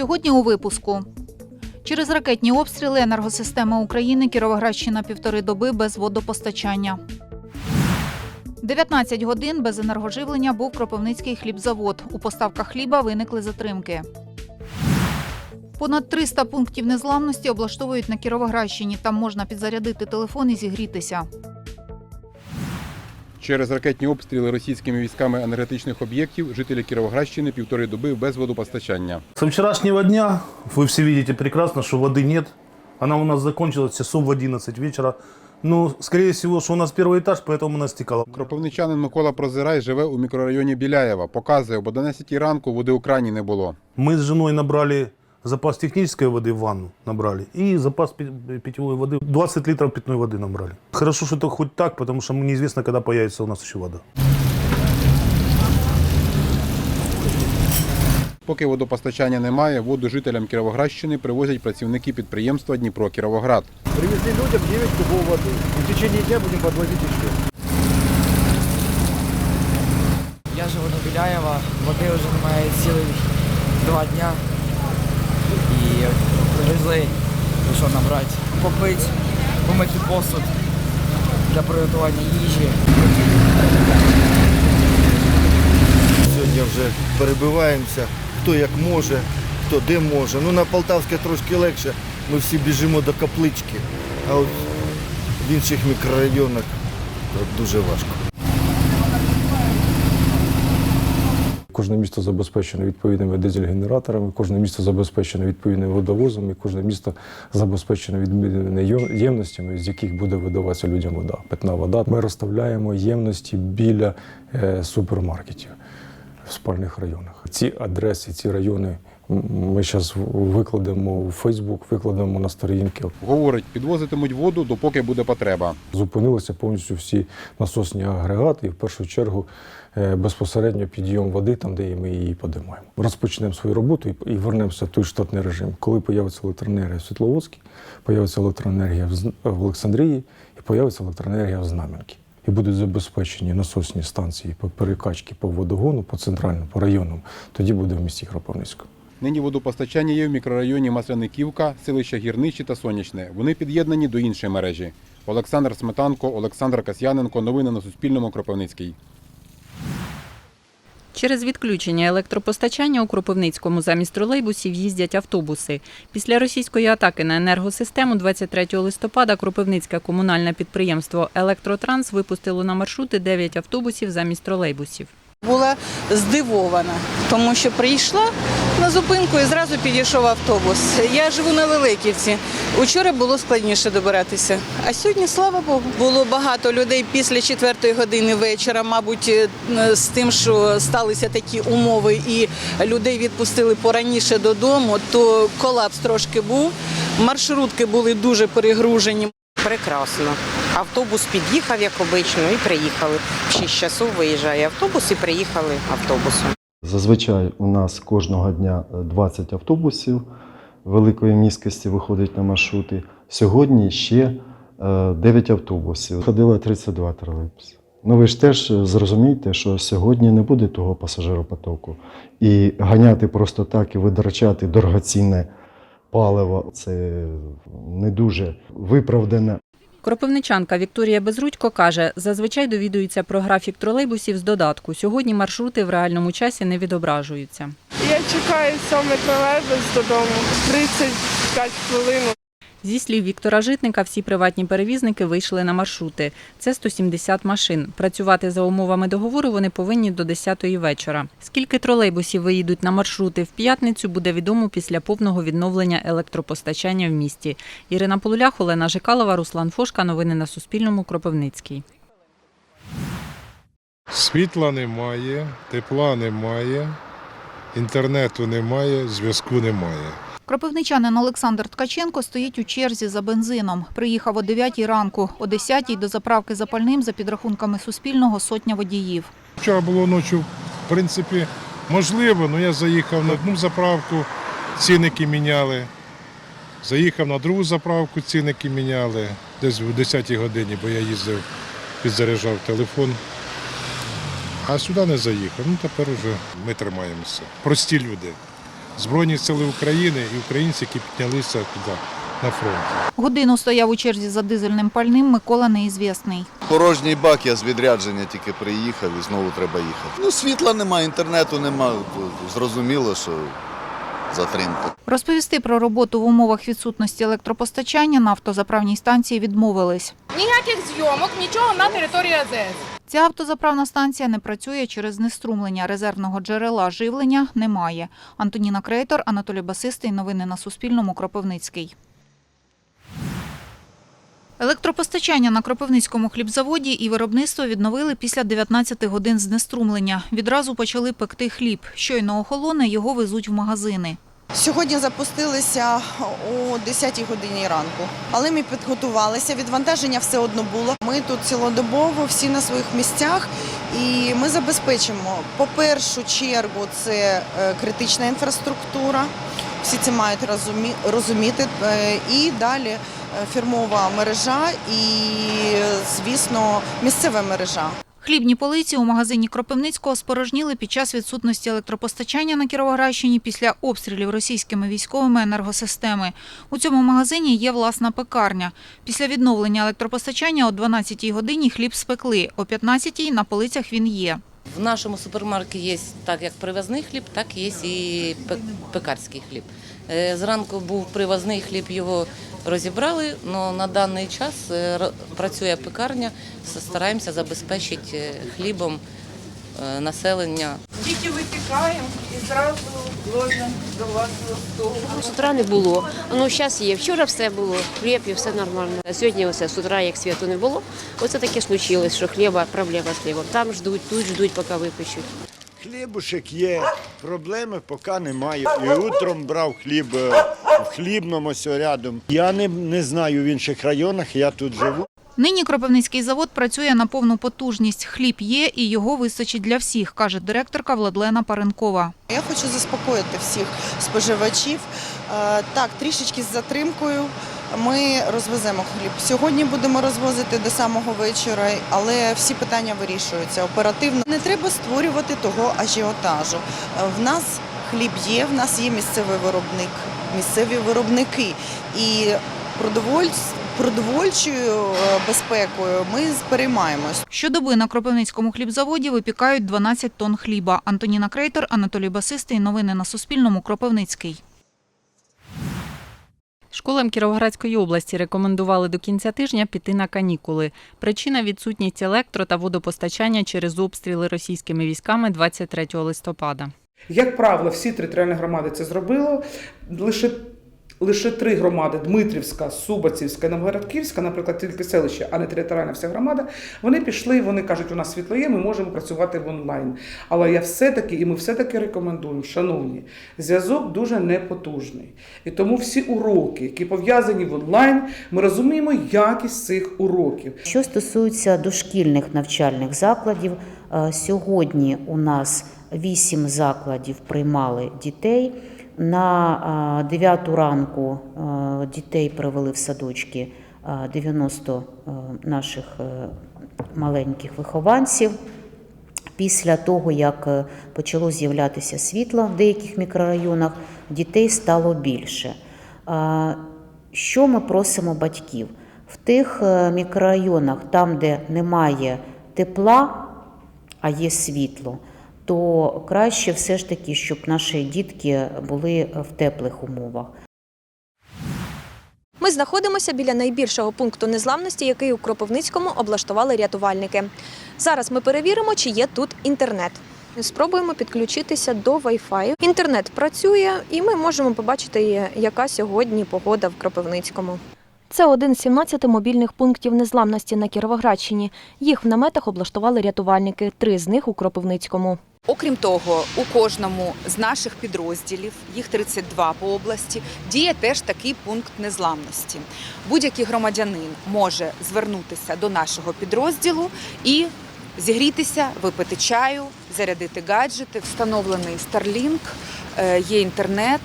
Сьогодні у випуску. Через ракетні обстріли енергосистема України Кіровоградщина півтори доби без водопостачання. 19 годин без енергоживлення був Кропивницький хлібзавод. У поставках хліба виникли затримки. Понад 300 пунктів незламності облаштовують на Кіровоградщині. Там можна підзарядити телефон і зігрітися. Через ракетні обстріли російськими військами енергетичних об'єктів жителі Кіровоградщини півтори доби без водопостачання. Со вчерашнего дня вы все видите прекрасно, что воды нет. Она у нас закончилась часов в 11 вечера. Ну, скорее всего, что у нас первый этаж, поэтому она стекала. Кропивничанин Микола Прозирай живе у мікрорайоні Біляєва. Показує, об 11 ранку води у крані не було. Мы с женой набрали запас технической воды в ванну, набрали, и запас пи- питьевой воды, 20 литров питной воды набрали. Хорошо, что это хоть так, потому что неизвестно, когда появится у нас еще вода. Поки водопостачання немає, воду жителям Кіровоградщини привозять працівники підприємства Дніпро Кіровоград. Привезли людям 9 кубов воды. В течение дня будем подвозить еще. Я живу на Біляєва, води вже немає цілих два дня. І привезли, ну що набрати, попити, помити посуд для приготування їжі. Сьогодні вже перебиваємося, хто як може, хто де може. Ну на Полтавське трошки легше. Ми всі біжимо до каплички, а от в інших мікрорайонах дуже важко. Кожне місто забезпечено відповідними дизель-генераторами, кожне місто забезпечено відповідним водовозом, і кожне місто забезпечено відповідними ємностями, з яких буде видаватися людям вода, питна вода. Ми розставляємо ємності біля е, супермаркетів в спальних районах. Ці адреси, ці райони ми зараз викладемо у Фейсбук, викладемо на сторінки. Говорить, підвозитимуть воду, допоки буде потреба. Зупинилися повністю всі насосні агрегати, і в першу чергу безпосередньо підйом води, там, де ми її подимаємо. Розпочнемо свою роботу і- вернемося в той штатний режим. Коли появиться електроенергія в Світловодській, появиться електроенергія в Олександрії і появиться електроенергія в Знам'янці. І будуть забезпечені насосні станції по перекачці по водогону, по центральному, по районному. Тоді буде в місті Кропивницькому. Нині водопостачання є в мікрорайоні Масляниківка, селища Гірничі та Сонячне. Вони під'єднані до іншої мережі. Олександр Сметанко, Олександр Касьяненко. Новини на Суспільному. Кропивницький. Через відключення електропостачання у Кропивницькому замість тролейбусів їздять автобуси. Після російської атаки на енергосистему 23 листопада Кропивницьке комунальне підприємство Електротранс випустило на маршрути 9 автобусів замість тролейбусів. Була здивована, тому що прийшла на зупинку і зразу підійшов автобус. Я живу на Великівці. Учора було складніше добиратися. А сьогодні, слава Богу, було багато людей після четвертої години вечора, мабуть, е, з тим, що сталися такі умови, і людей відпустили пораніше додому, то колапс трошки був. Маршрутки були дуже перегружені. Прекрасно. Автобус під'їхав, як обично, і приїхали. В 6 часов виїжджає автобус і приїхали автобусом. Зазвичай у нас кожного дня е, 20 автобусів великої міськості виходить на маршрути. Сьогодні ще е, 9 автобусів. Ходило 32 тролейбуси. Ну ви ж теж е, зрозумієте, що сьогодні не буде того пасажиропотоку. І ганяти просто так і витрачати дорогоцінне паливо це не дуже виправдане. Кропивничанка Вікторія Безрудько каже, зазвичай довідується про графік тролейбусів з додатку. Сьогодні маршрути в реальному часі не відображуються. Я чекаю саме тролейбус додому 35 хвилин. Зі слів Віктора Житника, всі приватні перевізники вийшли на маршрути. Це 170 машин. Працювати за умовами договору вони повинні до 10-ї вечора. Скільки тролейбусів виїдуть на маршрути в п'ятницю, буде відомо після повного відновлення електропостачання в місті. Ірина Полулях, Олена Жикалова, Руслан Фошка. Новини на Суспільному. Кропивницький. Світла немає, тепла немає, інтернету немає, зв'язку немає. Кропивничанин Олександр Ткаченко стоїть у черзі за бензином. Приїхав о 9 ранку. О 10 до заправки запальним за підрахунками Суспільного сотня водіїв. Вчора було ночі, в принципі, можливо, але я заїхав на одну заправку, цінники міняли. Заїхав на другу заправку, цінники міняли. Десь в 10 годині, бо я їздив, підзаряджав телефон. А сюди не заїхав. Ну тепер уже ми тримаємося. Прості люди. Збройні сили України і українці, які піднялися туди на фронт. Годину стояв у черзі за дизельним пальним Микола Неізвісний. Порожній бак, я з відрядження тільки приїхав і знову треба їхати. Ну, світла немає, інтернету немає. Зрозуміло, що затримка. Розповісти про роботу в умовах відсутності електропостачання на автозаправній станції відмовились. Ніяких зйомок, нічого на території АЗС. Ця автозаправна станція не працює через знеструмлення. Резервного джерела живлення немає. Антоніна Крейтор, Анатолій Басистий. Новини на Суспільному. Кропивницький. Електропостачання на Кропивницькому хлібзаводі і виробництво відновили після 19 годин знеструмлення. Відразу почали пекти хліб. Щойно охолоне, його везуть в магазини. Сьогодні запустилися о 10 годині ранку, але ми підготувалися. Відвантаження все одно було. Ми тут цілодобово, всі на своїх місцях, і ми забезпечимо по першу чергу це е, критична інфраструктура. Всі це мають розуміти. Е, І далі е, фірмова мережа і, звісно, місцева мережа. Хлібні полиці у магазині Кропивницького спорожніли під час відсутності електропостачання на Кіровоградщині після обстрілів російськими військовими енергосистеми. У цьому магазині є власна пекарня. Після відновлення електропостачання о 12-й годині хліб спекли, о 15-й на полицях він є. В нашому супермаркеті є так як привозний хліб, так є і пек- пекарський хліб. Е, Зранку був привозний хліб, його розібрали, але на даний час е, працює пекарня, стараємося забезпечити е, хлібом е, населення. Тільки витікаємо і зразу ложимо до власного столу. З утра не було. Ну, зараз є. Вчора все було, хліб і все нормально. А сьогодні оце з утра, як світу не було, оце таке случилось, що хліба, проблема з хлібом. Там ждуть, тут ждуть, поки випечуть. Хлібушек є, проблеми поки немає. І утром брав хліб в хлібному ось рядом. Я не, не знаю в інших районах, я тут живу. Нині Кропивницький завод працює на повну потужність. Хліб є і його вистачить для всіх, каже директорка Владлена Паренкова. Я хочу заспокоїти всіх споживачів. Е, Так, трішечки з затримкою ми розвеземо хліб. Сьогодні будемо розвозити до самого вечора, але всі питання вирішуються оперативно. Не треба створювати того ажіотажу. Е, В нас хліб є, в нас є місцевий виробник, місцеві виробники. І продовольчою е, безпекою ми переймаємось. Щодоби на Кропивницькому хлібзаводі випікають 12 тонн хліба. Антоніна Крейтор, Анатолій Басистий. Новини на Суспільному. Кропивницький. Школам Кіровоградської області рекомендували до кінця тижня піти на канікули. Причина відсутність електро та водопостачання через обстріли російськими військами 23 листопада. Як правило, всі територіальні громади це зробили. Лише, лише три громади Дмитрівська, Субацівська і Новгородківська, наприклад, тільки селище, а не територіальна вся громада, вони пішли, вони кажуть, у нас світло є, ми можемо працювати в онлайн. Але я все-таки, і ми все-таки рекомендуємо, шановні, зв'язок дуже непотужний. І тому всі уроки, які пов'язані в онлайн, ми розуміємо якість цих уроків. Що стосується дошкільних навчальних закладів, е, сьогодні у нас вісім закладів приймали дітей. На 9 ранку дітей привели в садочки е, 90 е, наших е, маленьких вихованців. Після того, як е, почало з'являтися світло в деяких мікрорайонах, дітей стало більше. Що ми просимо батьків? В тих е, мікрорайонах, там, де немає тепла, а є світло, то краще все ж таки, щоб наші дітки були в теплих умовах. Ми знаходимося біля найбільшого пункту незламності, який у Кропивницькому облаштували рятувальники. Зараз ми перевіримо, чи є тут інтернет. Спробуємо підключитися до Wi-Fi. Інтернет працює, і ми можемо побачити, яка сьогодні погода в Кропивницькому. Це один з 17 мобільних пунктів незламності на Кіровоградщині. Їх в наметах облаштували рятувальники, три з них у Кропивницькому. Окрім того, у кожному з наших підрозділів, їх 32 по області, діє теж такий пункт незламності. Будь-який громадянин може звернутися до нашого підрозділу і зігрітися, випити чаю, зарядити гаджети. Встановлений Starlink, е, є інтернет.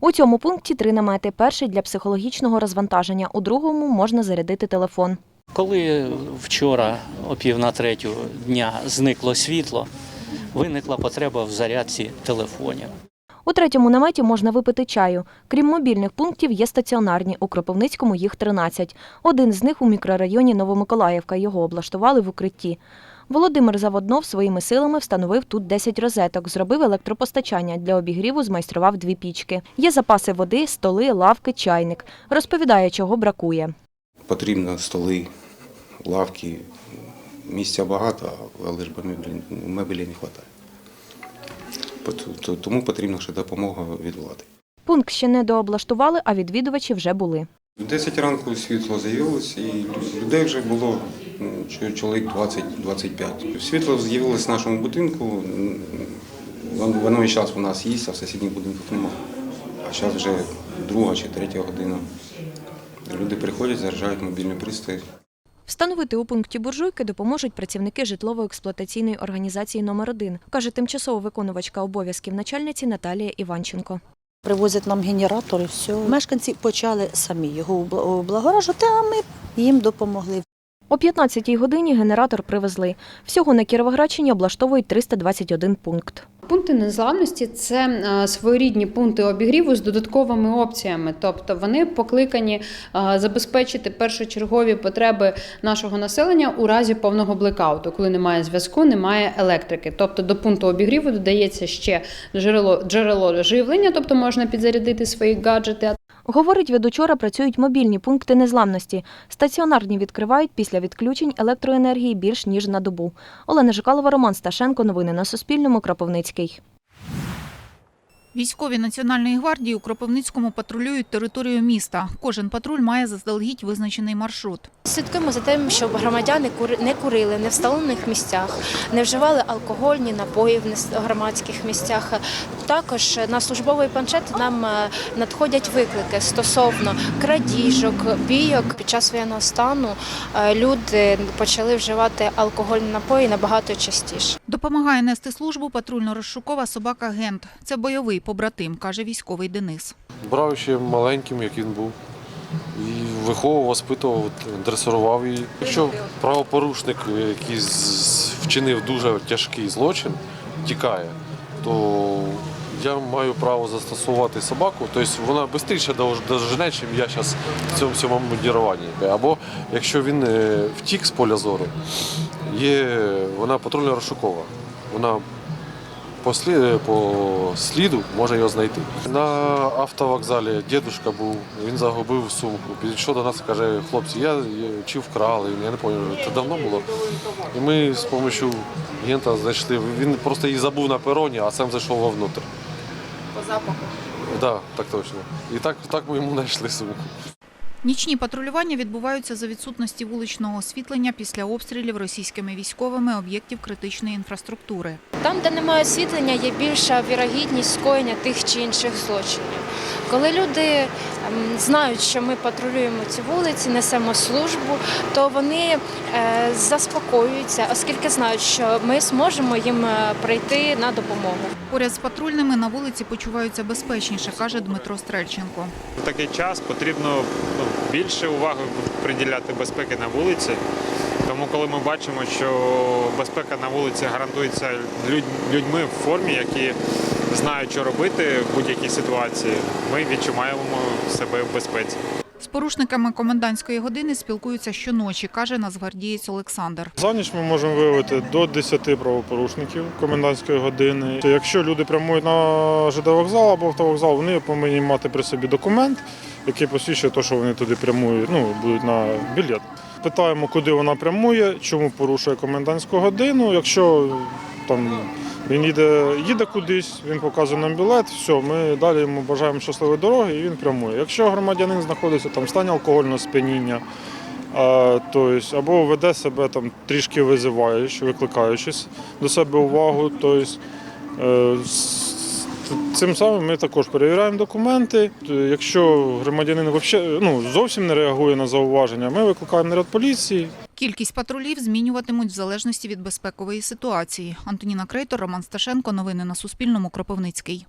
У цьому пункті три намети. Перший для психологічного розвантаження, у другому можна зарядити телефон. Коли вчора о пів на третю дня зникло світло, виникла потреба в зарядці телефонів. У третьому наметі можна випити чаю. Крім мобільних пунктів, є стаціонарні. У Кропивницькому їх 13. Один з них у мікрорайоні Новомиколаївка. Його облаштували в укритті. Володимир Заводнов своїми силами встановив тут 10 розеток, зробив електропостачання. Для обігріву змайстрував дві пічки. Є запаси води, столи, лавки, чайник. Розповідає, чого бракує. Потрібно столи, лавки, місця багато, але ж мебелі, мебелі не вистачає. Тому потрібна ще допомога від влади. Пункт ще не дооблаштували, а відвідувачі вже були. В 10 ранку світло з'явилося і людей вже було ну, чоловік 20-25. Світло з'явилося в нашому будинку. Воно воно і зараз у нас є, а в сусідніх будинках немає. А зараз вже друга чи третя година. Люди приходять, заряджають мобільний пристрій. Встановити у пункті буржуйки допоможуть працівники житлово-експлуатаційної організації номер 1 каже тимчасово виконувачка обов'язків начальниці Наталія Іванченко. Привозять нам генератор і все. Мешканці почали самі його обла- облагоражувати, а ми їм допомогли. О 15-й годині генератор привезли. Всього на Кіровоградщині облаштовують 321 пункт. Пункти незламності це е, своєрідні пункти обігріву з додатковими опціями, тобто вони покликані е, забезпечити першочергові потреби нашого населення у разі повного блекауту, коли немає зв'язку, немає електрики. Тобто до пункту обігріву додається ще джерело джерело живлення, тобто можна підзарядити свої гаджети. Говорить, від учора працюють мобільні пункти незламності. Стаціонарні відкривають після відключень електроенергії більш ніж на добу. Олена Жикалова, Роман Сташенко. Новини на Суспільному. Кропивницький. Військові Національної гвардії у Кропивницькому патрулюють територію міста. Кожен патруль має заздалегідь визначений маршрут. Слідкуємо за тим, щоб громадяни не курили не в встановлених місцях, не вживали алкогольні напої в громадських місцях. Також на службовий планшет нам е, надходять виклики стосовно крадіжок, бійок. Під час воєнного стану е, люди почали вживати алкогольні напої набагато частіше. Допомагає нести службу патрульно-розшукова собака Гент. Це бойовий побратим, каже військовий Денис. Брав ще маленьким, як він був. І виховував, воспитував, дресирував її. Якщо правопорушник, який вчинив дуже тяжкий злочин, тікає, то я маю право застосувати собаку. Тобто вона швидше дожене, ніж я зараз в цьому всьому модіруванні. Або якщо він е, втік з поля зору, є вона патрульно розшукова. Вона по, слі- по сліду може його знайти. На автовокзалі дідусь був, він загубив сумку. Підійшов до нас і каже, хлопці, я, я чи вкрали, я не пам'ятаю, це давно було. І ми з допомогою агента знайшли. Він просто її забув на пероні, а сам зайшов вовнутрь. По запаху. Так, да, так точно. І так, так ми йому знайшли сумку. Нічні патрулювання відбуваються за відсутності вуличного освітлення після обстрілів російськими військовими об'єктів критичної інфраструктури. Там, де немає освітлення, є більша вірогідність скоєння тих чи інших злочинів. Коли люди ем, знають, що ми патрулюємо ці вулиці, несемо службу, то вони е, заспокоюються, оскільки знають, що ми зможемо їм е, прийти на допомогу. Поряд з патрульними на вулиці почуваються безпечніше, каже Дмитро Стрельченко. В такий час потрібно ну, більше уваги приділяти безпеки на вулиці. Тому, коли ми бачимо, що безпека на вулиці гарантується людь- людьми в формі, які знають, що робити в будь-якій ситуації, ми відчуваємо себе в безпеці. З порушниками комендантської години спілкуються щоночі, каже нацгвардієць Олександр. За ніч ми можемо виявити до 10 правопорушників комендантської години. Якщо люди прямують на ЖД вокзал або автовокзал, вони повинні мати при собі документ, який посвідчує те, що вони туди прямують, ну, будуть на білет. Питаємо, куди вона прямує, чому порушує комендантську годину. Якщо там він їде, їде кудись, він показує нам білет, все, ми далі йому бажаємо щасливої дороги і він прямує. Якщо громадянин знаходиться там в стані алкогольного сп'яніння, тобто, або веде себе там трішки визиваючи, викликаючись до себе увагу. Тобто, Цим самим ми також перевіряємо документи. Якщо громадянин ну, зовсім не реагує на зауваження, ми викликаємо наряд поліції. Кількість патрулів змінюватимуть в залежності від безпекової ситуації. Антоніна Крейтор, Роман Сташенко. Новини на Суспільному. Кропивницький.